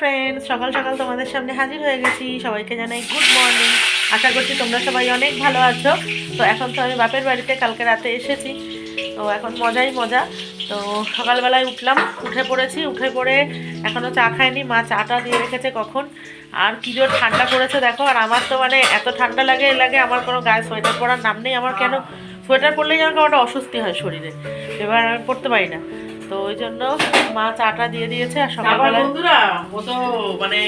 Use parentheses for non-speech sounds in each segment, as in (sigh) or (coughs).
Friends সকাল সকাল তোমাদের সামনে হাজির হয়ে গেছি। সবাইকে জানাই গুড মর্নিং আশা করছি তোমরা সবাই অনেক ভালো আছো। তো এখন তো আমি বাপের বাড়িতে কালকে রাতে এসেছি। তো এখন মজাই মজা। তো সকালবেলায় উঠলাম, উঠে পড়েছি। উঠে পড়ে এখনও চা খাইনি। মা চাটা দিয়ে রেখেছে কখন? আর কী জোর ঠান্ডা পড়েছে দেখো। আর আমার তো মানে এত ঠান্ডা লাগে লাগে আমার কোনো গায়ে সোয়েটার পরার নাম নেই। আমার কেন সোয়েটার পরলেই যেন একটা অস্বস্তি হয় শরীরে। এবার আমি পড়তে পারি না। তো ওই জন্য মা চাটা দিয়ে দিয়েছে আর আবার সকালবেলায় বন্ধুরা ও তো মানে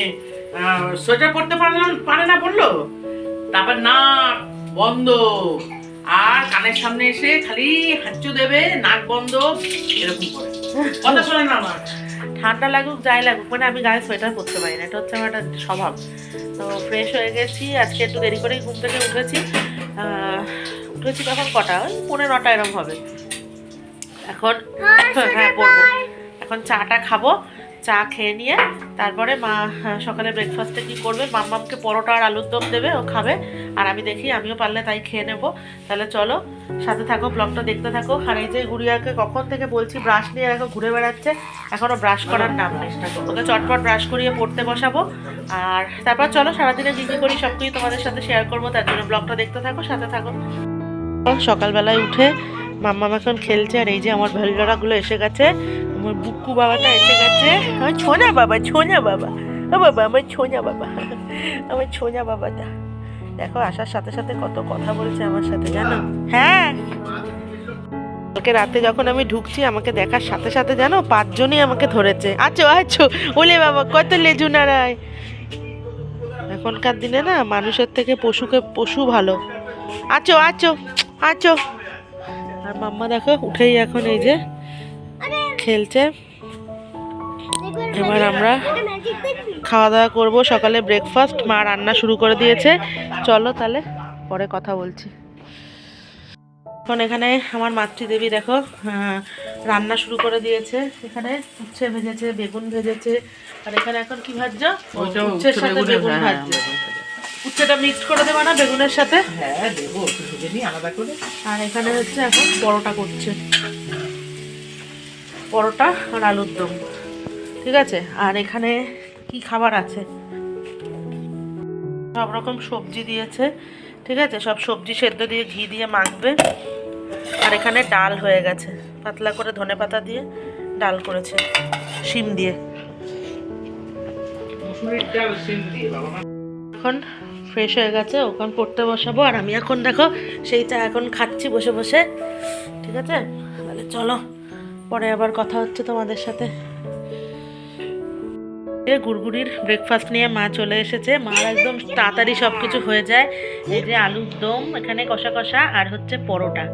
সোয়েটার পরতে পারে না পারে না বলল। তারপর না বন্ধ। আর কানের সামনে এসে খালি হাঁচু দেবে নাক বন্ধ এরকম করে। কথা শোনে না আমার ঠান্ডা লাগুক যাই লাগুক মানে আমি গায়ে সোয়েটার পরতে পারি না এটা হচ্ছে আমার একটা স্বভাব। তো ফ্রেশ হয়ে গেছি আজকে একটু দেরি করেই ঘুম থেকে উঠেছি। উঠেছি তখন কটা? ওই পৌনে নটা এরম হবে। এখন (laughs) হ্যাঁ পড়ব এখন চাটা খাব চা খেয়ে নিয়ে তারপরে মা হ্যাঁ, সকালে ব্রেকফাস্টে কি করবে? মাম্মামকে পরোটা আর আলুর দম দেবে ও খাবে। আর আমি দেখি আমিও পারলে তাই খেয়ে নেব। তাহলে চলো সাথে থাকো ব্লগটা দেখতে থাকো। আর এই যে গুড়িয়াকে কখন থেকে বলছি ব্রাশ নিয়ে রাখো ঘুরে বেড়াচ্ছে। এখনও ব্রাশ করার নাম নেই। ওকে চটপট ব্রাশ করিয়ে পড়তে বসাবো। আর তারপর চলো সারাদিনে কী কী করি সব কিছুই তোমাদের সাথে শেয়ার করব। তার জন্য ব্লগটা দেখতে থাকো সাথে থাকো। সকালবেলায় উঠে মাম্মাম এখন খেলছে আর এই যে আমার ভেলডরাগুলো এসে গেছে। আমার বুক্কু বাবাটা এসে গেছে। আমার ছোনা বাবা ছোনা বাবা। ও বাবা, আমার ছোনা বাবা। আমার ছোনা বাবাটা। দেখো, আসার সাথে সাথে কত কথা বলছে আমার সাথে, জানো? হ্যাঁ। কালকে রাতে যখন আমি ঢুকছি, আমাকে দেখার সাথে সাথে জানো, পাঁচজনই আমাকে ধরেছে। আছো আছো। ওলে বাবা, কত লেজু নাড়ায় এখনকার দিনে না, মানুষের থেকে পশুকে, পশু ভালো। আছো আছো আছো। আর মাম্মা দেখো উঠেই এখন এই যে খেলছে। এবার আমরা খাওয়া দাওয়া করব সকালে ব্রেকফাস্ট মা রান্না শুরু করে দিয়েছে। চলো তাহলে পরে কথা বলছি। এখন এখানে আমার মাতৃদেবী দেখো রান্না শুরু করে দিয়েছে। এখানে উচ্ছে ভেজেছে বেগুন ভেজেছে। আর এখানে এখন কি ভাজছো? উচ্ছের সাথে বেগুন হ্যাঁ, ভাজছে। উচ্ছেটা মিক্সড করে দেবে না বেগুনের সাথে? হ্যাঁ দেবো একটু ভেজে নিই আলাদা করে। আর এখানে হচ্ছে এখন পরোটা করছে। পরোটা আর আলুর দম। ঠিক আছে? আর এখানে কি খাবার আছে? সব রকম সবজি দিয়েছে। ঠিক আছে? সব সবজি সেদ্ধ দিয়ে ঘি দিয়ে মাখবে। আর এখানে ডাল হয়ে গেছে। পাতলা করে ধনে পাতা দিয়ে ডাল করেছে। শিম দিয়ে। এখন ফ্রেশ হয়ে গেছে, ওখান পড়তে বসাবো। আর আমি এখন দেখো, সেইটা এখন খাচ্ছি বসে বসে। ঠিক আছে? তাহলে চলো, পরে আবার কথা হচ্ছে তোমাদের সাথে। গুড়গুড়ির ব্রেকফাস্ট নিয়ে মা চলে এসেছে। মা একদম তাড়াতাড়ি সব কিছু হয়ে যায়। এই যে আলুর দম, এখানে কষা কষা, আর হচ্ছে পরোটা।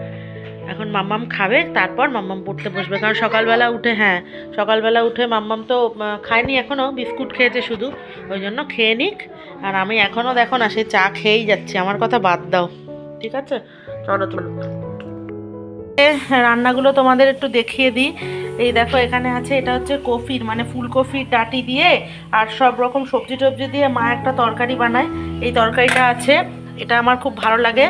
এখন মাম্মাম খাবে, তারপর মাম্মাম পড়তে বসবে। কারণ সকালবেলা উঠে হ্যাঁ সকালবেলা উঠে মাম্মাম তো খায়নি এখনও বিস্কুট খেয়েছে শুধু। ওই জন্য খেয়ে নিক। আর আমি এখনও দেখো না সেই চা খেয়েই যাচ্ছি। আমার কথা বাদ দাও। ঠিক আছে? চলো চলো। রান্নাগুলো তোমাদের একটু দেখিয়ে দিই। এই দেখো, এখানে আছে, এটা হচ্ছে কফির মানে ফুলকপির ডাটি দিয়ে, আর সব রকম সবজি টবজি দিয়ে মা একটা তরকারি বানায়। এই তরকারিটা আছে। এটা আমার খুব ভালো লাগে।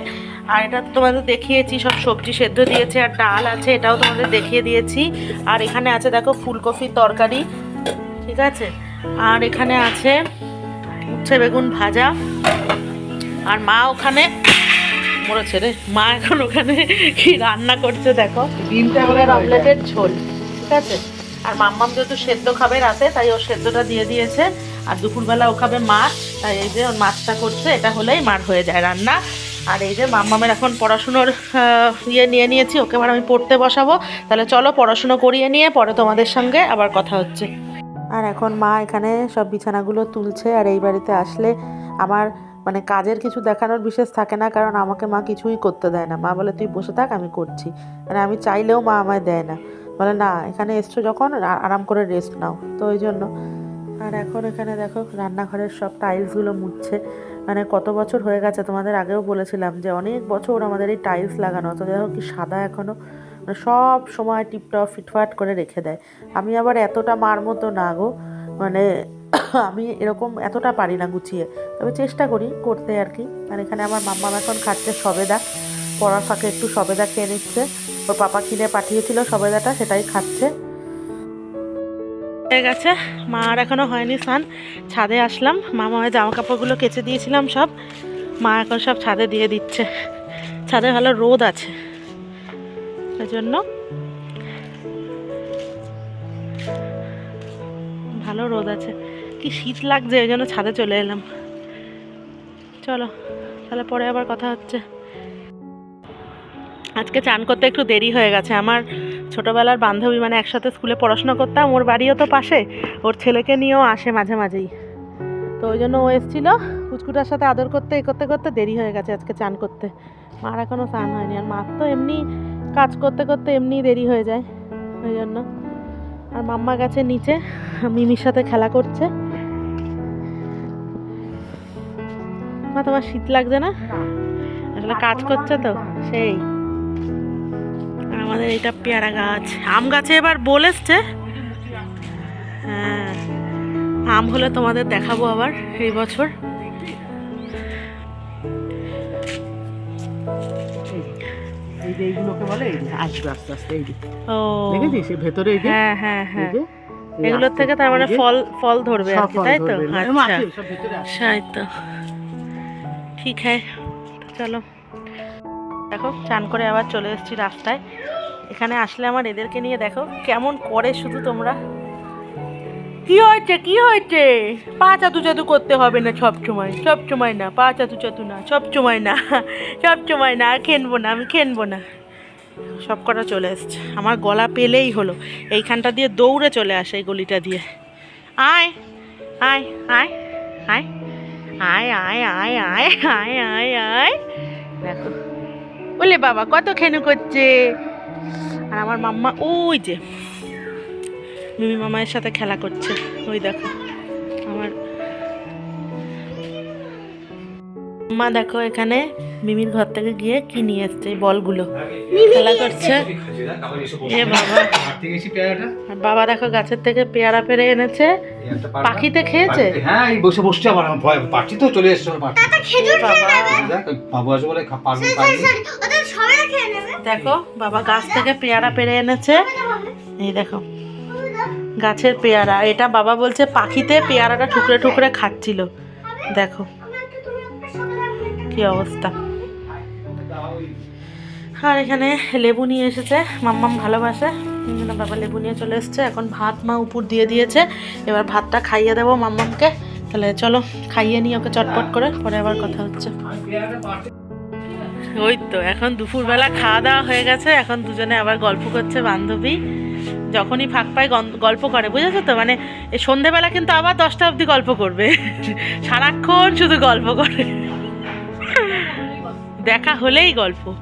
আর এটা তো তোমাদের দেখিয়েছি সব সবজি সেদ্ধ দিয়েছে আর ডাল আছে এটাও তোমাদের দেখিয়ে দিয়েছি। আর এখানে আছে দেখো ফুলকপির তরকারি ঠিক আছে? আর এখানে আছে উচ্ছে বেগুন ভাজা। আর মা ওখানে মরেছে রে। মা এখন ওখানে কি রান্না করছে দেখো। ডিমটা অমলেটের ঝোল ঠিক আছে? আর মাম্মাম যেহেতু সেদ্ধ খাবে রাতে তাই ওর সেদ্ধটা দিয়ে দিয়েছে। আর দুপুরবেলা ও খাবে মাছ তাই এই যে ওর মাছটা করছে এটা হলেই মার হয়ে যায় রান্না। আর এই যে মাম্মামের এখন পড়াশুনোর ইয়ে নিয়ে নিয়েছি, ওকে এবার আমি পড়তে বসাবো। তাহলে চলো পড়াশুনো করিয়ে নিয়ে পরে তোমাদের সঙ্গে আবার কথা হচ্ছে। আর এখন মা এখানে সব বিছানাগুলো তুলছে, আর এই বাড়িতে আসলে আমার মানে কাজের কিছু দেখানোর বিশেষ থাকে না, কারণ আমাকে মা কিছুই করতে দেয় না। মা বলে, তুই বসে থাক, আমি করছি। মানে আমি চাইলেও মা আমায় দেয় না। বলে, না, এখানে এসছো যখন আরাম করে রেস্ট নাও। তো ওই জন্য আর এখন এখানে দেখো রান্নাঘরের সব টাইলসগুলো মুছছে। মানে কত বছর হয়ে গেছে তোমাদের আগেও বলেছিলাম যে অনেক বছর আমাদের এই টাইলস লাগানো, তো দেখো কি সাদা এখনও মানে সব সময় টিপটপ ফিটফাট করে রেখে দেয়। আমি আবার এতটা মার মতো না গো। মানে (coughs) আমি এরকম এতটা পারি না গুছিয়ে। তবে চেষ্টা করি করতে আর কি। আর এখানে আমার মাম্মা এখন খাচ্ছে সবেদা। পড়ার ফাঁকে একটু সবেদা খেয়ে নিচ্ছে। ওর পাপা কিনে পাঠিয়েছিল সবেদাটা, সেটাই খাচ্ছে। হয়ে গেছে। মা আর এখনও হয়নি স্নান। ছাদে আসলাম। মামা হয় জামা কাপড়গুলো কেচে দিয়েছিলাম সব। মা এখন সব ছাদে দিয়ে দিচ্ছে। ছাদে ভালো রোদ আছে। জন্য ভালো রোদ আছে। কি শীত লাগছে ওই জন্য ছাদে চলে এলাম। চলো, তাহলে পরে আবার কথা হচ্ছে। আজকে চান করতে একটু দেরি হয়ে গেছে। আমার ছোটোবেলার বান্ধবী মানে একসাথে স্কুলে পড়াশোনা করতাম ওর বাড়িও তো পাশে ওর ছেলেকে নিয়েও আসে মাঝে মাঝেই। তো ওই জন্য ও এসেছিল কুচকুটার সাথে আদর করতে এ করতে করতে দেরি হয়ে গেছে আজকে চান করতে। মার এখনও স্নান হয়নি আর মার তো এমনি কাজ করতে করতে এমনি দেরি হয়ে যায় ওই জন্য। আর মাম্মা গেছে নিচে মিমির সাথে খেলা করছে। মা তোমার শীত লাগছে না? আসলে কাজ করছে তো সেই। আমাদের এটা পেয়ারা গাছ। আম গাছে এবার বলেছে এসছে। হ্যাঁ আম হলে তোমাদের দেখাবো আবার এই বছর। এগুলোর থেকে তার মানে ফল ফল ধরবে আর কি তাই তো? আচ্ছা। তো। ঠিক চলো। দেখো চান করে আবার চলে এসেছি রাস্তায়। এখানে আসলে আমার এদেরকে নিয়ে দেখো কেমন করে শুধু তোমরা কি হয়েছে কি হয়েছে পা চাতু চাতু করতে হবে না সব সময় সব সময় না পা চাতু চাতু না সব সময় না সব সময় না খেনবো না আমি খেনবো না সব কটা চলে এসছে আমার গলা পেলেই হলো এইখানটা দিয়ে দৌড়ে চলে আসে এই গলিটা দিয়ে আয় আয় আয় আয় আয় আয় আয় আয় আয় আয় আয় দেখো বলে বাবা কত খেনু করছে আর আমার মাম্মা ওই যে মিমি মামায়ের সাথে খেলা করছে। ওই দেখো আমার মা দেখো এখানে মিমির ঘর থেকে গিয়ে কি নিয়ে এসছে এই বলগুলো। খেলা করছে। এ বাবা। বাবা। দেখো গাছের থেকে পেয়ারা পেরে এনেছে। পাখিতে খেয়েছে? হ্যাঁ এই বসে বসছে আবার। আমার ভয় পাচ্ছি তো চলে এসছে বাবা দেখ বাবু আসবে বলে পারবি দেখো, বাবা গাছ থেকে পেয়ারা পেরে এনেছে। এই দেখো, গাছের পেয়ারা। এটা বাবা বলছে পাখিতে পেয়ারাটা ঠুকরে ঠুকরে খাচ্ছিল। দেখো, কি অবস্থা। আর এখানে লেবু নিয়ে এসেছে, মাম্মাম ভালোবাসে। বাবা লেবু নিয়ে চলে এসেছে। এখন ভাত মা উপর দিয়ে দিয়েছে। এবার ভাতটা খাইয়ে দেবো মাম্মামকে। তাহলে চলো, খাইয়ে নিই ওকে চটপট করে, পরে আবার কথা হচ্ছে। (laughs) ওই তো এখন দুপুরবেলা খাওয়া দাওয়া হয়ে গেছে এখন দুজনে আবার গল্প করছে বান্ধবী। যখনই ফাঁক পায় গল্প করে বুঝেছ তো? মানে সন্ধেবেলা কিন্তু আবার দশটা অবধি গল্প করবে। (laughs) সারাক্ষণ শুধু গল্প করে। দেখা হলেই গল্প।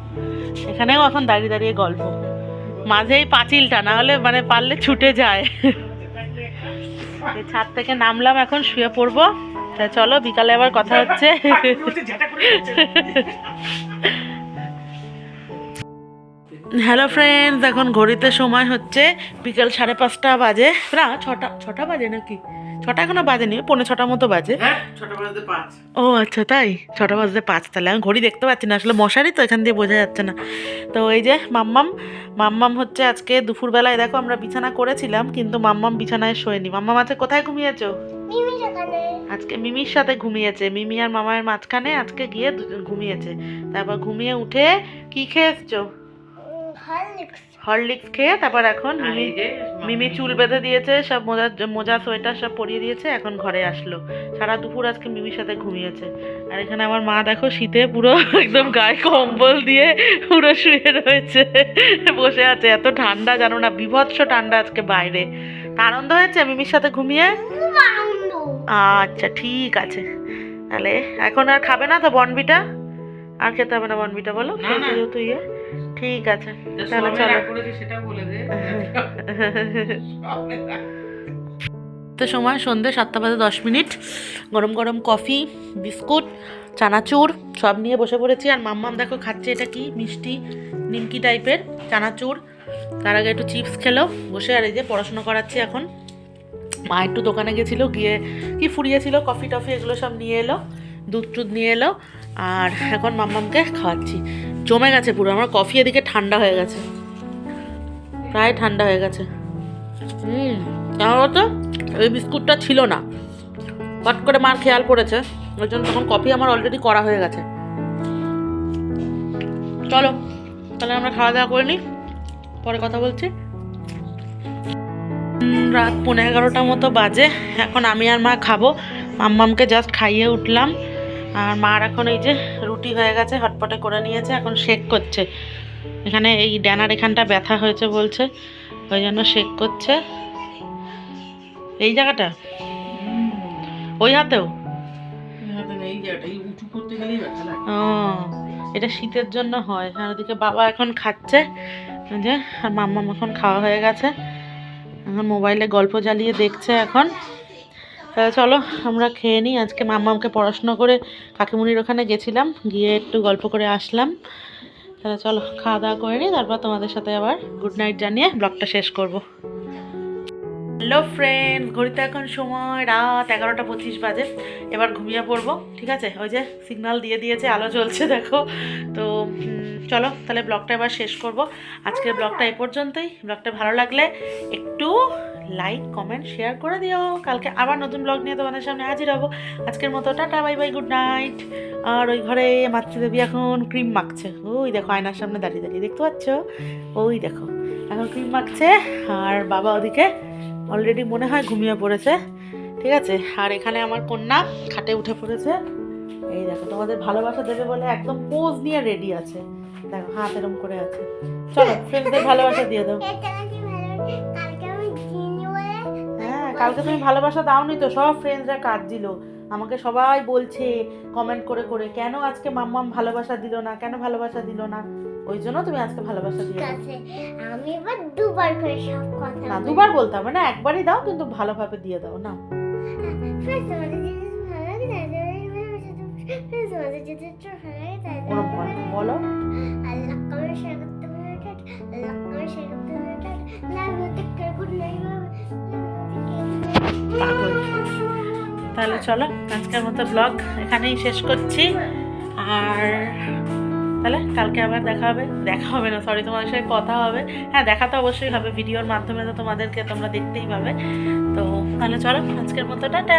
এখানেও এখন দাঁড়িয়ে দাঁড়িয়ে গল্প। মাঝেই পাঁচিলটা না হলে মানে পারলে ছুটে যায়। ছাদ থেকে নামলাম এখন শুয়ে পড়ব। তা চলো বিকালে আবার কথা হচ্ছে। (laughs) হ্যালো ফ্রেন্ডস এখন ঘড়িতে সময় হচ্ছে বিকাল সাড়ে পাঁচটা বাজে। না ছটা ছটা বাজে নাকি? ছটা এখনও বাজেনি পৌনে ছটা মতো বাজে। হ্যাঁ ও আচ্ছা তাই? ছটা বাজতে পাঁচ তাহলে আমি ঘড়ি দেখতে পাচ্ছি না। আসলে মশারি তো এখান দিয়ে বোঝা যাচ্ছে না। তো এই যে মাম্মাম মাম্মাম হচ্ছে আজকে দুপুরবেলায় দেখো আমরা বিছানা করেছিলাম কিন্তু মাম্মাম বিছানায় শোয়নি। মাম্মাম আজকে কোথায় ঘুমিয়েছো? আজকে মিমির সাথে ঘুমিয়েছে। মিমি আর মামার মাঝখানে আজকে গিয়ে ঘুমিয়েছে। তারপর ঘুমিয়ে উঠে কি খেয়ে এসছো হরলিক্স খেয়ে তারপর এখন মিমি মিমি চুল বেঁধে দিয়েছে সব মোজা মোজা সোয়েটার সব পরিয়ে দিয়েছে এখন ঘরে আসলো। সারা দুপুর আজকে মিমির সাথে ঘুমিয়েছে। আর এখানে আমার মা দেখো শীতে পুরো (laughs) একদম গায়ে কম্বল দিয়ে পুরো শুয়ে রয়েছে বসে আছে। এত ঠান্ডা জানো না বিভৎস ঠান্ডা আজকে বাইরে। তা আনন্দ হয়েছে মিমির সাথে ঘুমিয়ে? আচ্ছা ঠিক আছে। তাহলে এখন আর খাবে না তো বনবিটা? আর খেতে হবে না বনবিটা বলো। যেহেতু ইয়ে। ঠিক আছে তাহলে চলো। সেটা বলে দে। তো সময় সন্ধ্যে সাতটা বাজে দশ মিনিট। গরম গরম কফি বিস্কুট চানাচুর সব নিয়ে বসে পড়েছি। আর মাম্মাম দেখো খাচ্ছে এটা কি? মিষ্টি নিমকি টাইপের চানাচুর। তার আগে একটু চিপস খেলো বসে আর এই যে পড়াশোনা করাচ্ছি এখন। মা একটু দোকানে গেছিল গিয়ে কি ফুরিয়েছিল? কফি টফি এগুলো সব নিয়ে এলো। দুধ টুধ নিয়ে এলো আর এখন মাম্মামকে খাওয়াচ্ছি। জমে গেছে পুরো, আমার কফি এদিকে ঠান্ডা হয়ে গেছে। প্রায় ঠান্ডা হয়ে গেছে। হুম, কেন বলতো? এই বিস্কুটটা ছিল না। পট করে মার খেয়াল পড়েছে। ওই জন্য তখন কফি আমার অলরেডি করা হয়ে গেছে। চলো, তাহলে আমরা খাওয়া দাওয়া করে নিই। পরে কথা বলছি। রাত পনেরো এগারোটা মতো বাজে। এখন আমি আর মা খাব। মাম্মামকে জাস্ট খাইয়ে উঠলাম। আর মার এখন এই যে রুটি হয়ে গেছে হটপটে করে নিয়েছে এখন শেক করছে। এখানে এই ড্যানার এখানটা ব্যথা হয়েছে বলছে ওই জন্য শেক করছে। এই জায়গাটা? ওই হাতেও? ও এটা শীতের জন্য হয়। আর ওদিকে বাবা এখন খাচ্ছে যে আর মাম্মাম এখন খাওয়া হয়ে গেছে। এখন মোবাইলে গল্প জ্বালিয়ে দেখছে এখন। চলো, আমরা খেয়ে নিই। আজকে মাম্মামকে পড়াশুনো করে কাকিমুনির ওখানে গেছিলাম, গিয়ে একটু গল্প করে আসলাম। তাহলে চলো, খাওয়া দাওয়া করে নিই, তারপর তোমাদের সাথে আবার গুড নাইট জানিয়ে ব্লগটা শেষ করব। হ্যালো ফ্রেন্ড ঘড়িতে এখন সময় রাত এগারোটা পঁচিশ বাজে। এবার ঘুমিয়ে পড়ব, ঠিক আছে? ওই যে সিগন্যাল দিয়ে দিয়েছে, আলো জ্বলছে, দেখো। তো চলো, তাহলে ব্লগটা এবার শেষ করব। আজকের ব্লগটা এ পর্যন্তই। ব্লগটা ভালো লাগলে একটু লাইক, কমেন্ট, শেয়ার করে দিও। কালকে আবার নতুন ব্লগ নিয়ে তোমাদের সামনে হাজির হব। আজকের মতো tata, bye bye, good night. আর ওই ঘরে মাতৃদেবী এখন ক্রিম মাখছে। ওই দেখো আয়নার সামনে দাঁড়িয়ে দাঁড়িয়ে দেখতে পাচ্ছ? ওই দেখো, এখন ক্রিম মাখছে। আর বাবা ওদিকে অলরেডি মনে হয় ঘুমিয়ে পড়েছে। ঠিক আছে? আর এখানে আমার কন্যা খাটে উঠে পড়েছে। এই দেখো, তোমাদের ভালোবাসা দেবে বলে একদম পোজ নিয়ে রেডি আছে। দেখো, হাত এরম করে আছে। চলো ফ্রেন্ডদের ভালোবাসা দিয়ে দাও। (laughs) কালকে তুমি ভালোবাসা দাওনি তো সব ফ্রেন্ডসরা কাজ দিল। আমাকে সবাই বলছে কমেন্ট করে করে কেন আজকে মাম্মাম ভালোবাসা দিল না কেন ভালোবাসা দিল না? ওই জন্য তুমি আজকে ভালোবাসা দাও। আমি এবার দুবার করে সব কথা না দুবার বলতে হবে না একবারই দাও কিন্তু ভালোভাবে দিয়ে দাও না। First of তাহলে চলো, আজকের মতো ব্লগ এখানেই শেষ করছি। আর তাহলে কালকে আবার দেখা হবে। দেখা হবে না সরি তোমাদের সাথে কথা হবে। হ্যাঁ দেখা তো অবশ্যই হবে ভিডিওর মাধ্যমে তো তোমাদেরকে তোমরা দেখতেই পাবে। তো তাহলে চলো, আজকের মতো, টাটা!